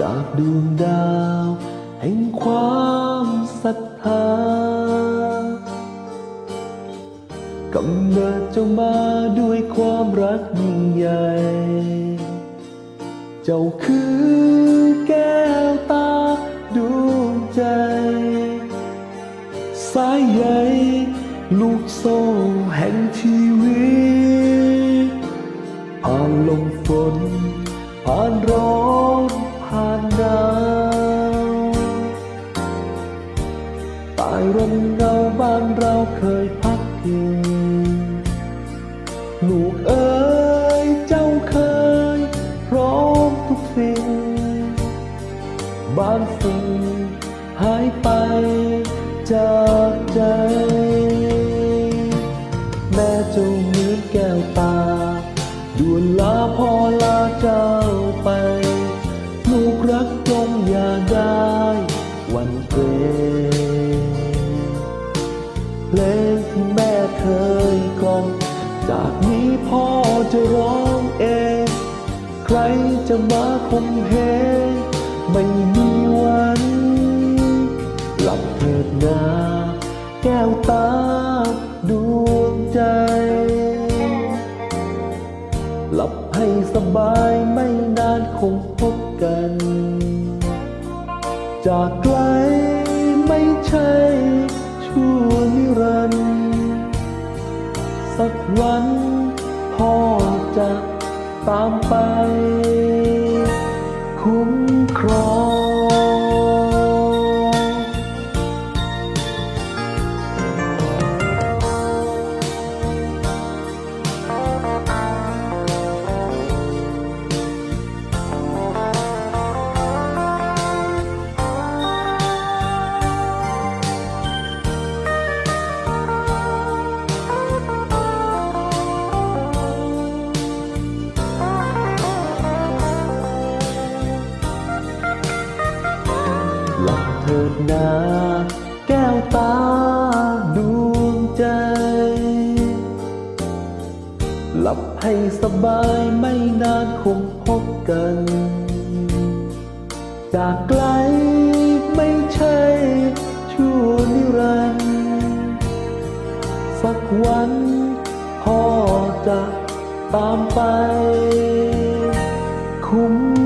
จากดวงดาวแห่งความศรัทธา กำเนิดเจ้ามาด้วยความรักยิ่งใหญ่ เจ้าคือแก้วตาดวงใจ สายใยลูกโซ่แห่งชีวิต ผ่านลมฝน ผ่านร้อนผ่านหนาวตายร่มเงาบ้านเรา ทุกสิ่ง บางสิ่งหายไปจากใจ แม่เจ้าเหมือนแก้วตาด่วนลาพ่อลาเจ้าไป ลูกรักจงอย่าได้หวันเกรงเพลงที่แม่เคยกล่อมจากนี้พ่อจะร้องเอง ใครจะมาคมเหงไม่มีวันหลับเถิดนาแก้วตาดวงใจ หลับให้สบายไม่นานคงพบกัน จากไกลไม่ใช่ชั่วนิรันดร์สักวันพ่อจะ ตามไป หลับเถิดนาแก้วตาดวงใจ หลับให้สบายไม่นานคงพบกัน จากไกลไม่ใช่ชั่วนิรันดร์สักวันพ่อจะตามไป คุ้ม